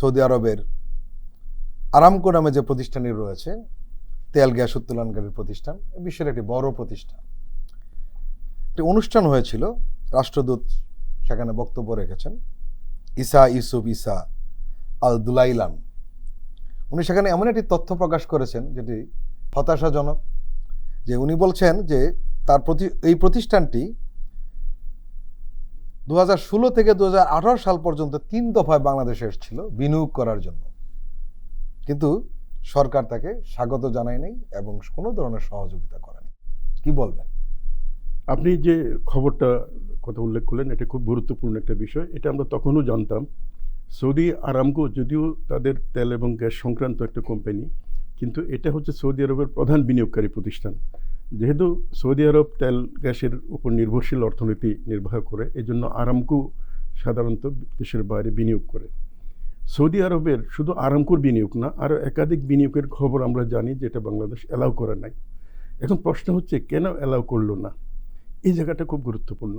Saudi আরবের Aramco নামে যে প্রতিষ্ঠানটি রয়েছে, তেল, গ্যাস উত্তোলনকারী প্রতিষ্ঠান বিশ্বের একটি বড় প্রতিষ্ঠান। একটি অনুষ্ঠান হয়েছিল, রাষ্ট্রদূত সেখানে বক্তব্য রেখেছেন ইসা ইউসুফ ইসা আল দুলাইলান উনি সেখানে এমন একটি তথ্য প্রকাশ করেছেন, যেটি হতাশাজনক, যে উনি বলছেন যে তার প্রতি, এই প্রতিষ্ঠানটি দু থেকে দু হাজার আঠারো সাল পর্যন্ত তিন দফায় বাংলাদেশে এসেছিল বিনিয়োগ করার জন্য। কিন্তু সরকার তাকে স্বাগত জানায় নেই এবং কোনো ধরনের সহযোগিতা করেনি। কি বলবেন? আপনি যে খবরটা কথা উল্লেখ করলেন, এটা খুব গুরুত্বপূর্ণ একটা বিষয়। এটা আমরা তখনও জানতাম। সৌদি আরামকো যদিও তাদের তেল এবং গ্যাস সংক্রান্ত একটা কোম্পানি, কিন্তু এটা হচ্ছে সৌদি আরবের প্রধান বিনিয়োগকারী প্রতিষ্ঠান। যেহেতু সৌদি আরব তেল গ্যাসের উপর নির্ভরশীল অর্থনীতি নির্বাহ করে, এজন্য আরামকু সাধারণত দেশের বাইরে বিনিয়োগ করে। সৌদি আরবের শুধু আরামকোর বিনিয়োগ না, আরও একাধিক বিনিয়োগের খবর আমরা জানি যেটা বাংলাদেশ অ্যালাউ করে নাই। এখন প্রশ্ন হচ্ছে, কেন অ্যালাউ করল না? এই জায়গাটা খুব গুরুত্বপূর্ণ।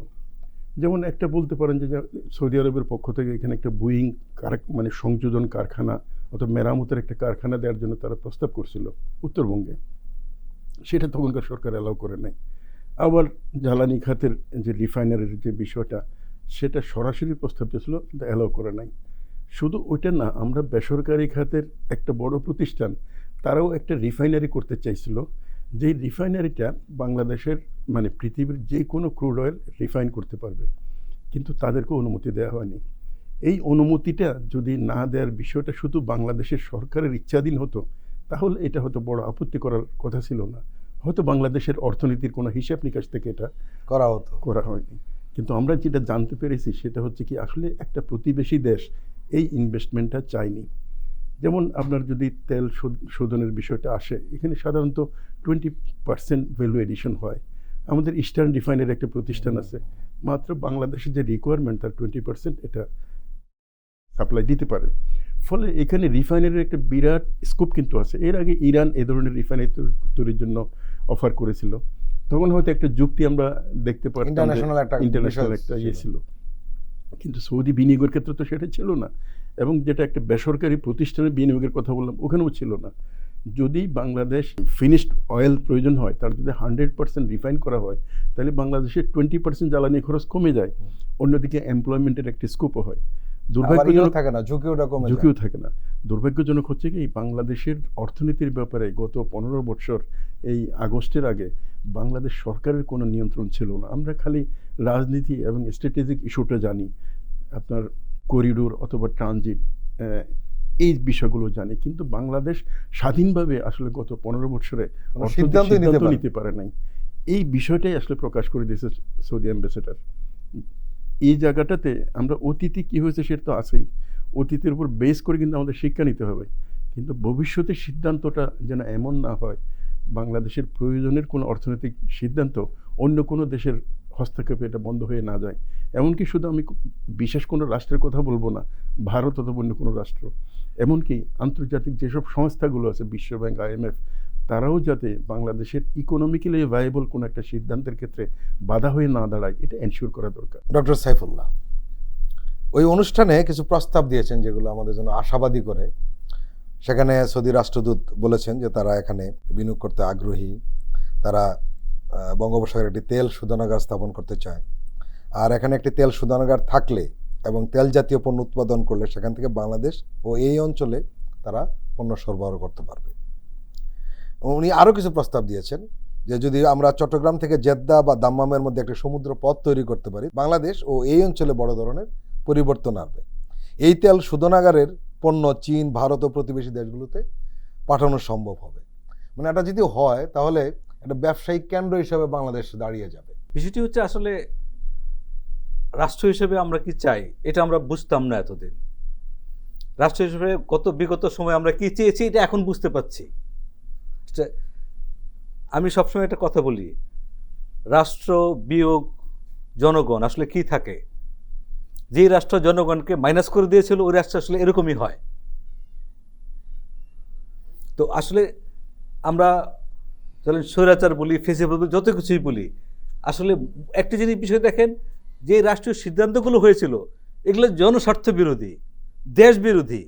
যেমন একটা বলতে পারেন যে সৌদি আরবের পক্ষ থেকে এখানে একটা বুইং কার মানে সংযোজন কারখানা অথবা মেরামতের একটা কারখানা দেওয়ার জন্য তারা প্রস্তাব করছিল উত্তরবঙ্গে। সেটা তখনকার সরকার অ্যালাউ করে নাই। আবার জ্বালানি খাতের যে রিফাইনারির যে বিষয়টা, সেটা সরাসরি প্রস্তাব দিয়েছিল, কিন্তু অ্যালাউ করে নাই। শুধু ওইটা না, আমরা বেসরকারি খাতের একটা বড় প্রতিষ্ঠান, তারাও একটা রিফাইনারি করতে চাইছিল। যে রিফাইনারিটা বাংলাদেশের মানে পৃথিবীর যে কোনো ক্রুড অয়েল রিফাইন করতে পারবে, কিন্তু তাদেরকে অনুমতি দেওয়া হয়নি। এই অনুমতিটা যদি না দেওয়ার বিষয়টা শুধু বাংলাদেশের সরকারের ইচ্ছাধীন হতো তাহলে এটা হয়তো বড় আপত্তি করার কথা ছিল না। হয়তো বাংলাদেশের অর্থনীতির কোনো হিসাব নিকাশ থেকে এটা করা হতো। করা হয়নি। কিন্তু আমরা যেটা জানতে পেরেছি সেটা হচ্ছে কি আসলে একটা প্রতিবেশী দেশ এই ইনভেস্টমেন্টটা চায়নি। যেমন আপনার যদি তেল শোধনের বিষয়টা আসে এখানে সাধারণত টোয়েন্টি পার্সেন্ট ভ্যালু এডিশন হয়। আমাদের ইস্টার্ন রিফাইনের একটা প্রতিষ্ঠান আছে। মাত্র বাংলাদেশের যে রিকোয়ারমেন্ট তার টোয়েন্টি পার্সেন্ট এটা সাপ্লাই দিতে পারে। ফলে এখানে রিফাইনারির একটা বিরাট স্কোপ কিন্তু আছে। এর আগে ইরান এ ধরনের রিফাইনারি তৈরির জন্য অফার করেছিল। তখন হয়তো একটা যুক্তি আমরা দেখতে পারতাম ইন্টারন্যাশনাল একটা ইন্টারন্যাশনাল একটা ইয়ে ছিল। কিন্তু সৌদি বিনিয়োগের ক্ষেত্রে তো সেটা ছিল না। এবং যেটা একটা বেসরকারি প্রতিষ্ঠানের বিনিয়োগের কথা বললাম ওখানেও ছিল না। যদি বাংলাদেশ ফিনিশড অয়েল প্রয়োজন হয় তার যদি হান্ড্রেড পার্সেন্ট রিফাইন করা হয় তাহলে বাংলাদেশের টোয়েন্টি পার্সেন্ট জ্বালানি খরচ কমে যায়। অন্যদিকে এমপ্লয়মেন্টের একটা স্কোপও হয়। দুর্ভাগ্যজনক থাকে না ঝুঁকিওটা কমে ঝুঁকিও থাকে না। দুর্ভাগ্যজনক হচ্ছে কি বাংলাদেশের অর্থনীতির ব্যাপারে গত পনেরো বছর এই আগস্টের আগে বাংলাদেশ সরকারের কোনো নিয়ন্ত্রণ ছিল না। আমরা খালি রাজনীতি এবং স্ট্র্যাটেজিক ইস্যুটা জানি। আপনার করিডোর অথবা ট্রানজিট এই বিষয়গুলো জানি। কিন্তু বাংলাদেশ স্বাধীনভাবে আসলে গত পনেরো বছরে সিদ্ধান্ত নিতে পারে। নাই। এই বিষয়টাই আসলে প্রকাশ করে দিয়েছে সৌদি অ্যাম্বাসেডার এই জায়গাটাতে আমরা অতীতে কী হয়েছে সেটা তো আছেই। অতীতের উপর বেস করে কিন্তু আমাদের শিক্ষা নিতে হবে। কিন্তু ভবিষ্যতের সিদ্ধান্তটা যেন এমন না হয়, বাংলাদেশের প্রয়োজনের কোনো অর্থনৈতিক সিদ্ধান্ত অন্য কোনো দেশের হস্তক্ষেপে এটা বন্ধ হয়ে না যায়। এমনকি শুধু আমি বিশেষ কোনো রাষ্ট্রের কথা বলব না, ভারত অথবা অন্য কোনো রাষ্ট্র। এমনকি আন্তর্জাতিক যেসব সংস্থাগুলো আছে বিশ্বব্যাংক আইএমএফ তারাও যাতে বাংলাদেশের ইকোনমিক্যালি ভাইয়েবল কোনো একটা সিদ্ধান্তের ক্ষেত্রে বাধা হয়ে না দাঁড়ায়, এটা এনশিওর করা দরকার। ডক্টর সাইফুল্লাহ, ওই অনুষ্ঠানে কিছু প্রস্তাব দিয়েছেন যেগুলো আমাদের জন্য আশাবাদী করে। সেখানে সৌদি রাষ্ট্রদূত বলেছেন যে তারা এখানে বিনিয়োগ করতে আগ্রহী, তারা বঙ্গোপসাগরে একটি তেল শোধনাগার স্থাপন করতে চায়। আর এখানে একটি তেল শোধনাগার থাকলে এবং তেল জাতীয় পণ্য উৎপাদন করলে সেখান থেকে বাংলাদেশ ও এই অঞ্চলে তারা পণ্য সরবরাহ করতে পারবে। উনি আরও কিছু প্রস্তাব দিয়েছেন যে যদি আমরা চট্টগ্রাম থেকে জেদ্দা বা দাম্মামের মধ্যে একটা সমুদ্র পথ তৈরি করতে পারি, বাংলাদেশ ও এই অঞ্চলে বড় ধরনের পরিবর্তন আসবে এই তেল শোধনাগারের পণ্য চীন, ভারত ও প্রতিবেশী দেশগুলোতে পাঠানো সম্ভব হবে। মানে এটা যদি হয়, তাহলে একটা ব্যবসায়িক কেন্দ্র হিসেবে বাংলাদেশ দাঁড়িয়ে যাবে। বিষয়টি হচ্ছে আসলে রাষ্ট্র হিসেবে আমরা কি চাই, এটা আমরা বুঝতাম না এতদিন। রাষ্ট্র হিসেবে গত বিগত সময় আমরা কি চেয়েছি, এটা এখন বুঝতে পারছি। আমি সবসময় একটা কথা বলি, রাষ্ট্র বিয়োগ জনগণ আসলে কি থাকে? যে রাষ্ট্র জনগণকে মাইনাস করে দিয়েছিল, ওই রাষ্ট্র আসলে এরকমই হয়। তো আসলে আমরা চলেন স্বৈরাচার বলি ফেসিবল বলি, যত কিছুই বলি, আসলে একটি জিনিস বিষয় দেখেন, যে রাষ্ট্রীয় সিদ্ধান্তগুলো হয়েছিল, এগুলো জনস্বার্থ বিরোধী, দেশ বিরোধী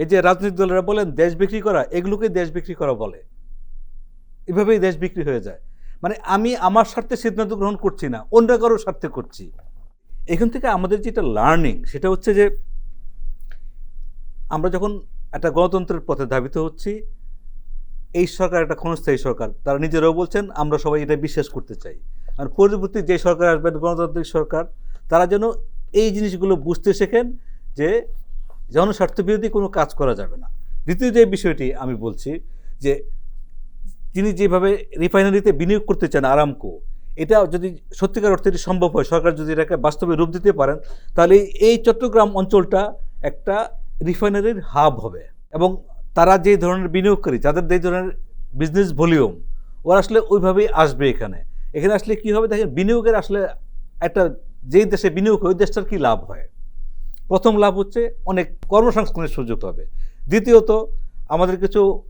এই যে রাজনৈতিক দলেরা বলেন, দেশ বিক্রি করা, এগুলোকে দেশ বিক্রি করা বলে। এভাবেই দেশ বিক্রি হয়ে যায়। মানে আমি আমার স্বার্থে সিদ্ধান্ত গ্রহণ করছি না, অন্য কারোর স্বার্থে করছি। এখান থেকে আমাদের যেটা লার্নিং সেটা হচ্ছে যে আমরা যখন একটা গণতন্ত্রের পথে ধাবিত হচ্ছি, এই সরকার একটা ক্ষণস্থায়ী সরকার। তারা নিজেরাও বলছেন, আমরা সবাই এটা বিশ্বাস করতে চাই। আর পরবর্তী যে সরকার আসবেন গণতান্ত্রিক সরকার, তারা যেন এই জিনিসগুলো বুঝতে শেখেন যে জনস্বার্থ বিরোধী কোনো কাজ করা যাবে না। দ্বিতীয় যে বিষয়টি আমি বলছি যে তিনি যেভাবে রিফাইনারিতে বিনিয়োগ করতে চান আরামকো, এটা যদি সত্যিকার অর্থে সম্ভব হয়, সরকার যদি এটাকে বাস্তবে রূপ দিতে পারেন, তাহলে এই চট্টগ্রাম অঞ্চলটা একটা রিফাইনারির হাব হবে এবং তারা যে ধরনের বিনিয়োগকারী, যাদের যে ধরনের বিজনেস ভলিউম ওরা আসলে ওইভাবেই আসবে এখানে। এখানে আসলে কি হবে? দেখেন, বিনিয়োগের আসলে একটা যেই দেশে বিনিয়োগ হয়, ওই দেশটার কী লাভ হয়? প্রথম লাভ হচ্ছে অনেক কর্মসংস্থানের সুযোগ হবে দ্বিতীয়ত আমাদের কিছু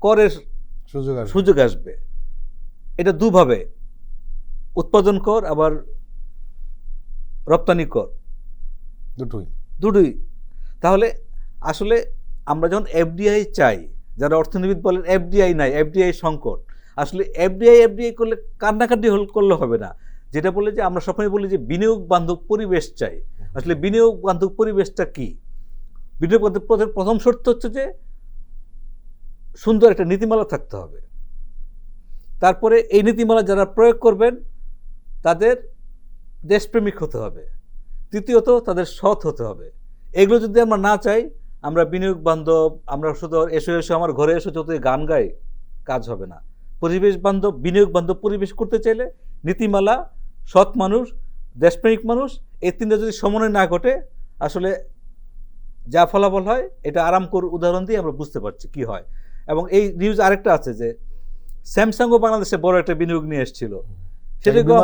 করের সুযোগ আসবে। সুযোগ আসবে। এটা দুভাবে উৎপাদন কর আবার রপ্তানি কর। দুটোই। দুটোই। তাহলে আসলে আমরা যখন এফডিআই চাই যারা অর্থনীতিবিদ বলেন এফডিআই নাই এফডিআই সংকট। আসলে এফডিআই এফডিআই করলে কান্নাকাটি হল করলে হবে না। যেটা বলে যে আমরা সবসময় বলি যে বিনিয়োগ বান্ধব পরিবেশ চাই। আসলে বিনিয়োগ বান্ধব পরিবেশটা কি? বিনিয়োগ বান্ধব প্রথম- শর্ত হচ্ছে যে সুন্দর একটা নীতিমালা থাকতে হবে। তারপরে এই নীতিমালা যারা প্রয়োগ করবেন, তাদের দেশপ্রেমিক হতে হবে। তৃতীয়ত, তাদের সৎ হতে হবে। এগুলো যদি আমরা না চাই, আমরা বিনিয়োগ বান্ধব, আমরা শুধু এসো এসো, আমার ঘরে এসো, যতই গান গাই, কাজ হবে না। পরিবেশ বান্ধব, বিনিয়োগ বান্ধব পরিবেশ করতে চাইলে নীতিমালা সৎ মানুষ, দেশপ্রেমিক মানুষ এই তিনটা যদি সমন্বয় না ঘটে আসলে যা ফলাফল হয় এটা আরামকর উদাহরণ দিয়ে আমরা বুঝতে পারছি কি হয়। এবং এই নিউজ আরেকটা আছে যে স্যামসাংও বাংলাদেশে বড় একটা বিনিয়োগ নিয়ে এসেছিল।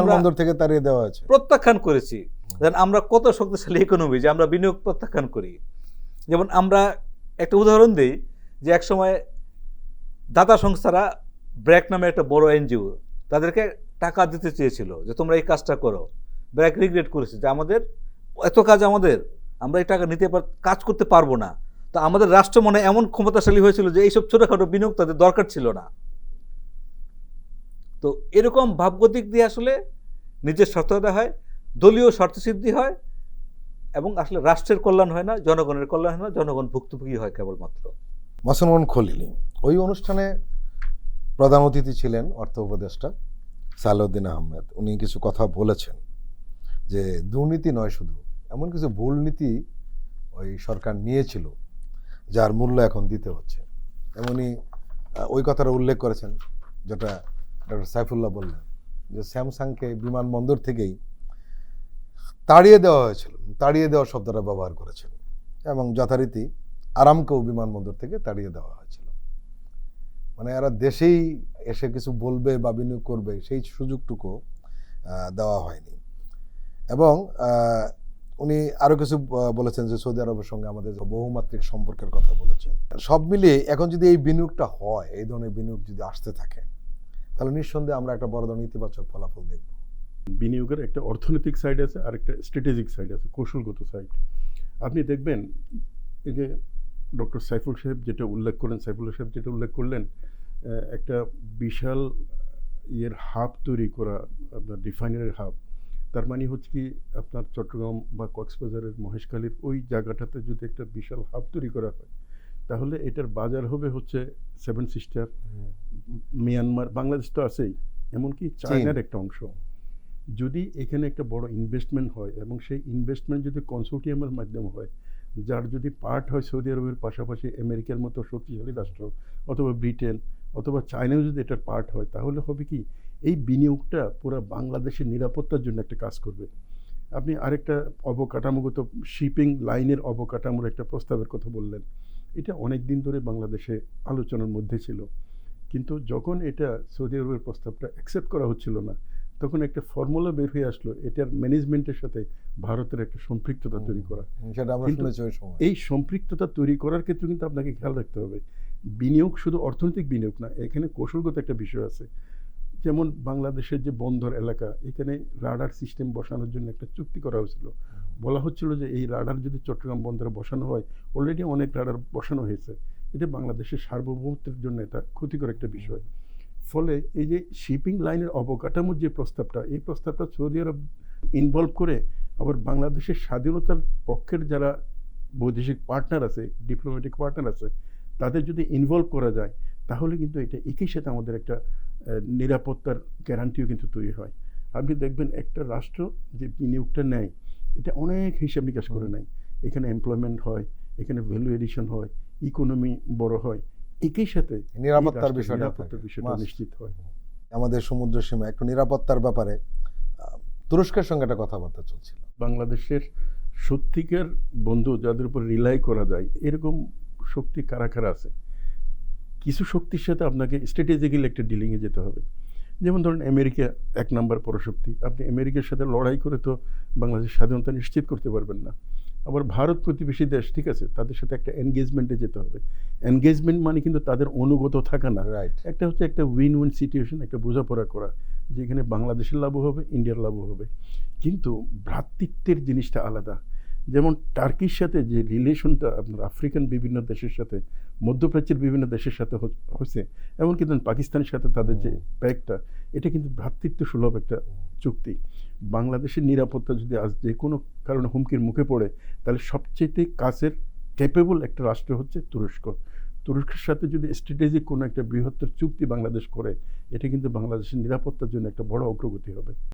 আমরা থেকে তাড়িয়ে দেওয়া হয়েছে। প্রত্যাখ্যান করেছি। দেন আমরা কত শক্তিশালী ইকোনমি যে আমরা বিনিয়োগ প্রত্যাখ্যান করি। যেমন আমরা একটা উদাহরণ দিই যে একসময় দাতা সংস্থারা ব্র্যাক নামে একটা বড় এনজিও তাদেরকে টাকা দিতে চেয়েছিল যে তোমরা এই কাজটা করো। ব্র্যাক রিগ্রেট করেছে যে আমাদের এত কাজ আমাদের, আমরা এই টাকা নিতে পার, কাজ করতে পারব না। তো আমাদের রাষ্ট্র মনে এমন ক্ষমতাশালী হয়েছিল যে এইসব ছোটোখাটো বিনিয়োগ তাদের দরকার ছিল না। তো এরকম ভাবগতিক দিয়ে আসলে নিজের স্বার্থতা হয়, দলীয় স্বার্থসিদ্ধি হয় এবং আসলে রাষ্ট্রের কল্যাণ হয় না, জনগণের কল্যাণ হয় না, জনগণ ভুক্তভোগী হয় কেবলমাত্র। মসনমন খলিলি, ওই অনুষ্ঠানে প্রধান অতিথি ছিলেন অর্থ উপদেষ্টা সালাউদ্দিন আহমেদ। উনি কিছু কথা বলেছেন। যে দুর্নীতি নয় শুধু, এমন কিছু ভুল নীতি ওই সরকার নিয়েছিল, যার মূল্য এখন দিতে হচ্ছে। এমনই ওই কথাটা উল্লেখ করেছেন, যেটা ডক্টর সাইফুল্লাহ বললেন, যে স্যামসাংকে বিমানবন্দর থেকেই তাড়িয়ে দেওয়া হয়েছিল, তাড়িয়ে দেওয়া শব্দটা ব্যবহার করেছেন, এবং যথারীতি আরামকেও বিমানবন্দর থেকে তাড়িয়ে দেওয়া হয়েছিল। মানে এরা দেশেই এসে কিছু বলবে বা বিনিয়োগ করবে, সেই সুযোগটুকু দেওয়া হয়নি। এবং উনি আরও কিছু বলেছেন যে সৌদি আরবের সঙ্গে আমাদের বহুমাত্রিক সম্পর্কের কথা বলেছেন। সব মিলিয়ে এখন যদি এই বিনিয়োগটা হয়, এই ধরনের বিনিয়োগ যদি আসতে থাকে, তাহলে নিঃসন্দেহে আমরা একটা বড় ধরনের ইতিবাচক ফলাফল দেখব। বিনিয়োগের একটা অর্থনৈতিক সাইড আছে, আর একটা স্ট্র্যাটেজিক সাইড আছে, কৌশলগত সাইড আপনি দেখবেন, এই যে ডক্টর সাইফুল সাহেব যেটা উল্লেখ করলেন সাইফুল্লাহ সাহেব যেটা উল্লেখ করলেন একটা বিশাল ইয়ের হাব তৈরি করা, আপনার রিফাইনারির হাব। তার মানে হচ্ছে কি আপনার চট্টগ্রাম বা কক্সবাজারের মহেশখালীর ওই জায়গাটাতে যদি একটা বিশাল হাব তৈরি করা হয় তাহলে এটার বাজার হবে হচ্ছে সেভেন সিস্টার মিয়ানমার বাংলাদেশ তো আছেই এমনকি চায়নার একটা অংশ। যদি এখানে একটা বড় ইনভেস্টমেন্ট হয় এবং সেই ইনভেস্টমেন্ট যদি কনসোর্টিয়ামের মাধ্যমে হয় যার যদি পার্ট হয় সৌদি আরবের পাশাপাশি আমেরিকার মতো শক্তিশালী রাষ্ট্র অথবা ব্রিটেন অথবা চায়নাও যদি এটার পার্ট হয় তাহলে হবে কি এই বিনিয়োগটা পুরো বাংলাদেশের নিরাপত্তার জন্য একটা কাজ করবে। আপনি আরেকটা অবকাঠামোগত শিপিং লাইনের অবকাঠামোর একটা প্রস্তাবের কথা বললেন। এটা অনেক দিন ধরে বাংলাদেশে আলোচনার মধ্যে ছিল। কিন্তু যখন এটা সৌদি আরবের প্রস্তাবটা অ্যাকসেপ্ট করা হচ্ছিল না তখন একটা ফর্মুলা বের হয়ে আসলো এটার ম্যানেজমেন্টের সাথে ভারতের একটা সম্পৃক্ততা তৈরি করা। এই সম্পৃক্ততা তৈরি করার ক্ষেত্রে কিন্তু আপনাকে খেয়াল রাখতে হবে। বিনিয়োগ শুধু অর্থনৈতিক বিনিয়োগ না এখানে কৌশলগত একটা বিষয় আছে। যেমন বাংলাদেশের যে বন্দর এলাকা, এখানে রাডার সিস্টেম বসানোর জন্য একটা চুক্তি করা হয়েছিল। বলা হচ্ছিল যে এই রাডার যদি চট্টগ্রাম বন্দরে বসানো হয় অলরেডি অনেক রাডার বসানো হয়েছে। এটা বাংলাদেশের সার্বভৌমত্বের জন্য এটা ক্ষতিকর একটা বিষয়। ফলে এই যে শিপিং লাইনের অবকাঠামোর যে প্রস্তাবটা, এই প্রস্তাবটা সৌদি আরব ইনভলভ করে আবার বাংলাদেশের স্বাধীনতার পক্ষের যারা বৈদেশিক পার্টনার আছে ডিপ্লোম্যাটিক পার্টনার আছে, তাদের যদি ইনভলভ করা যায়, তাহলে কিন্তু এটা একই সাথে আমাদের একটা নিরাপত্তার গ্যারান্টিও কিন্তু তৈরি হয়। আপনি দেখবেন একটা রাষ্ট্র যে বিনিয়োগটা নেয় এটা অনেক হিসাব নিকাশ করে নেয়। এখানে এমপ্লয়মেন্ট হয় এখানে ভ্যালু এডিশন হয় ইকোনমি বড় হয় একই সাথে নিরাপত্তার বিষয়টা নিরাপত্তার। বিষয়টা নিশ্চিত হয়। আমাদের সমুদ্র সীমা একটু নিরাপত্তার ব্যাপারে তুরস্কের সঙ্গে একটা কথাবার্তা চলছিল। বাংলাদেশের সত্যিকার বন্ধু যাদের উপর রিলাই করা যায় এরকম শক্তি কারা কারা আছে? কিছু শক্তির সাথে আপনাকে স্ট্র্যাটেজিক্যালি একটা ডিলিংয়ে যেতে হবে। যেমন ধরুন আমেরিকা এক নাম্বার পরশক্তি। আপনি আমেরিকার সাথে লড়াই করে তো বাংলাদেশের স্বাধীনতা নিশ্চিত করতে পারবেন না। আবার ভারত প্রতিবেশী দেশ ঠিক আছে? তাদের সাথে একটা এনগেজমেন্টে যেতে হবে। এনগেজমেন্ট মানে কিন্তু তাদের অনুগত থাকা না। রাইট একটা হচ্ছে একটা উইন উইন সিচুয়েশন একটা বোঝাপড়া করা যেখানে বাংলাদেশের লাভও হবে ইন্ডিয়ার লাভও হবে। কিন্তু ভ্রাতৃত্বের জিনিসটা আলাদা। যেমন টার্কির সাথে যে রিলেশনটা আপনার আফ্রিকান বিভিন্ন দেশের সাথে, মধ্যপ্রাচ্যের বিভিন্ন দেশের সাথে হয়েছে, এমনকি ধরুন পাকিস্তানের সাথে তাদের যে প্যাকটা এটা কিন্তু ভ্রাতৃত্ব সুলভ একটা চুক্তি। বাংলাদেশের নিরাপত্তা যদি আজ যে কোনো কারণে হুমকির মুখে পড়ে, তাহলে সবচেয়ে কাছের ক্যাপেবল একটা রাষ্ট্র হচ্ছে তুরস্ক। তুরস্কের সাথে যদি স্ট্র্যাটেজিক কোনো একটা বৃহত্তর চুক্তি বাংলাদেশ করে, এটা কিন্তু বাংলাদেশের নিরাপত্তার জন্য একটা বড় অগ্রগতি হবে।